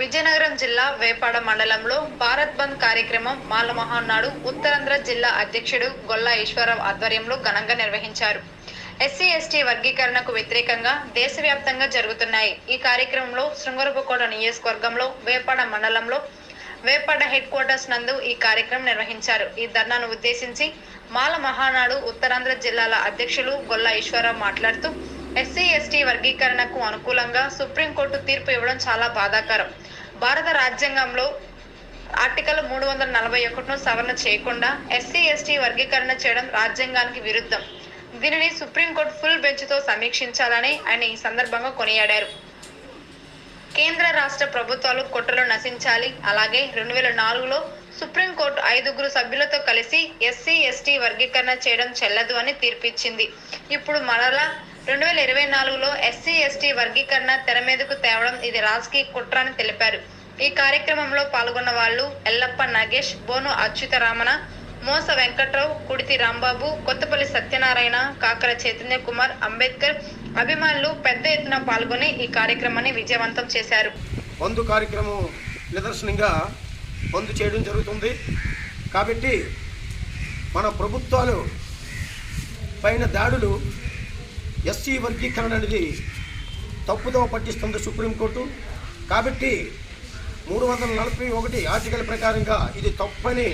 విజయనగరం జిల్లా వేపాడ మండలంలో భారత్ బంద్ కార్యక్రమం మాల మహానాడు ఉత్తరాంధ్ర జిల్లా అధ్యక్షుడు గొల్లా ఈశ్వరరావు ఆధ్వర్యంలో ఘనంగా నిర్వహించారు. ఎస్సీ ఎస్టీ వర్గీకరణకు వ్యతిరేకంగా దేశవ్యాప్తంగా జరుగుతున్నాయి. ఈ కార్యక్రమంలో శృంగరపుకోట నియోజకవర్గంలో వేపాడ మండలంలో వేపాడ హెడ్ క్వార్టర్స్ నందు ఈ కార్యక్రమం నిర్వహించారు. ఈ ధర్నాను ఉద్దేశించి మాల మహానాడు ఉత్తరాంధ్ర జిల్లాల అధ్యక్షులు గొల్ల ఈశ్వరరావు మాట్లాడుతూ ఎస్సీ ఎస్టీ వర్గీకరణకు అనుకూలంగా సుప్రీంకోర్టు తీర్పు ఇవ్వడం చాలా బాధాకరం. భారత రాజ్యాంగంలో ఆర్టికల్ మూడు వందల నలభై ఒకటిను సవరణ చేయకుండా ఎస్సీ ఎస్టీ వర్గీకరణ చేయడం రాజ్యాంగానికి విరుద్ధం. దీనిని సుప్రీంకోర్టు ఫుల్ బెంచ్తో సమీక్షించాలని ఆయన ఈ సందర్భంగా కొనియాడారు. కేంద్ర రాష్ట్ర ప్రభుత్వాలు కుట్రలు నశించాలి. అలాగే రెండు వేల నాలుగులో సుప్రీంకోర్టు ఐదుగురు సభ్యులతో కలిసి ఎస్సీ ఎస్టీ వర్గీకరణ చేయడం చెల్లదు అని తీర్పిచ్చింది. ఇప్పుడు మరలా రెండు వేల ఇరవై నాలుగులో ఎస్సీ ఎస్టీ వర్గీకరణ తెర మీదకు తేవడం ఇది రాజకీయ కుట్ర అని తెలిపారు. ఈ కార్యక్రమంలో పాల్గొన్న వాళ్ళు ఎల్లప్ప నాగేష్ బోను అచ్యుతరామన మోస వెంకట్రావు కుడితి రాంబాబు కొత్తపల్లి సత్యనారాయణ కాకర చైతన్య కుమార్ అంబేద్కర్ అభిమానులు పెద్ద ఎత్తున పాల్గొని ఈ కార్యక్రమాన్ని విజయవంతం చేశారు. బంధు కార్యక్రమం నిదర్శనంగా బంధు చేయడం జరుగుతుంది. కాబట్టి మన ప్రభుత్వాలు పైన దాడులు ఎస్సీ వర్గీకరణ అనేది తప్పుదో పట్టిస్తుంది సుప్రీంకోర్టు కాబట్టి మూడు వందల నలభై ఒకటి ఆర్టికల్ ప్రకారంగా ఇది తప్పని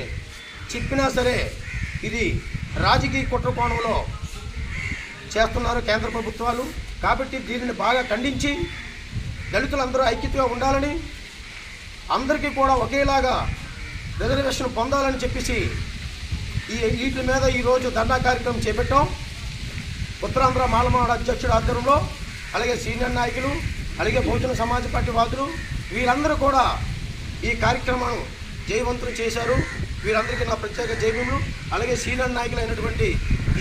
చెప్పినా సరే ఇది రాజకీయ కుట్రకోణంలో చేస్తున్నారు కేంద్ర ప్రభుత్వాలు. కాబట్టి దీనిని బాగా ఖండించి దళితులందరూ ఐక్యతగా ఉండాలని అందరికీ కూడా ఒకేలాగా రిజర్వేషన్ పొందాలని చెప్పేసి ఈ వీటి మీద ఈరోజు ధర్నా కార్యక్రమం చేపట్టాం. ఉత్తరాంధ్ర మాలమాడ అధ్యక్షుడు ఆధ్వర్యంలో అలాగే సీనియర్ నాయకులు అలాగే బహుజన సమాజ్ పార్టీ వాదులు వీరందరూ కూడా ఈ కార్యక్రమం జయవంతులు చేశారు. వీరందరికీ నా ప్రత్యేక జయభీములు. అలాగే సీనియర్ నాయకులు అయినటువంటి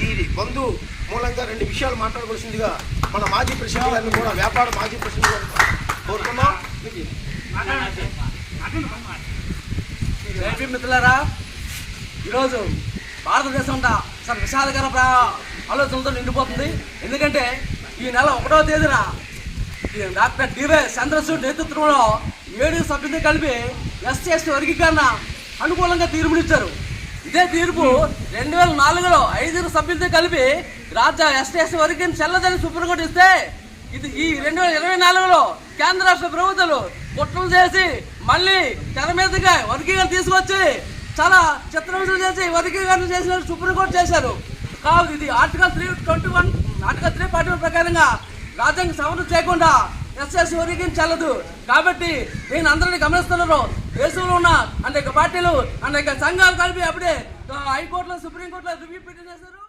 ఈ బంధు మూలంగా రెండు విషయాలు మాట్లాడవలసిందిగా మన మాజీ ప్రెసిడెంట్ గారిని కూడా వ్యాపార మాజీ ప్రెసిడెంట్ గారిని కోరుతున్నాం. జైపీ మిత్రులారా ఈరోజు భారతదేశం అంతా చాలా విషాదకర ఆలోచనలతో నిండిపోతుంది. ఎందుకంటే ఈ నెల ఒకటో తేదీన ఈ డాక్టర్ డివై చంద్రచూడ్ నేతృత్వంలో ఏడు సభ్యులు కలిపి ఎస్సీ ఎస్టీ వర్గీకరణ అనుకూలంగా తీర్పునిచ్చారు. ఇదే తీర్పు రెండు వేల నాలుగులో ఐదుగురు సభ్యులతో కలిపి రాజ్య ఎస్టీ ఎస్టీ వర్గీకరణ చెల్లదని సుప్రీంకోర్టు ఇస్తే ఇది ఈ రెండు వేల ఇరవై నాలుగులో కేంద్ర రాష్ట్ర ప్రభుత్వాలు కుట్రలు చేసి మళ్ళీ తెర మీదగా వర్గీకరణ తీసుకొచ్చి చాలా చిత్రహింసలు చేసి వర్గీకరణ చేసిన సుప్రీంకోర్టు చేశారు. కాదు ఇది article three twenty one article three forty one ప్రకారంగా రాజ్యాంగ సవరణ చేయకుండా ఎస్ఎస్ వర్గీకరణ చెల్లదు కాబట్టి నేను అందరినీ గమనిస్తున్నారు. దేశంలో ఉన్న అనేక పార్టీలు అనేక సంఘాలు కలిపి అప్పుడే హైకోర్టులో సుప్రీంకోర్టులో రివ్యూ పిటిషన్ చేశారు.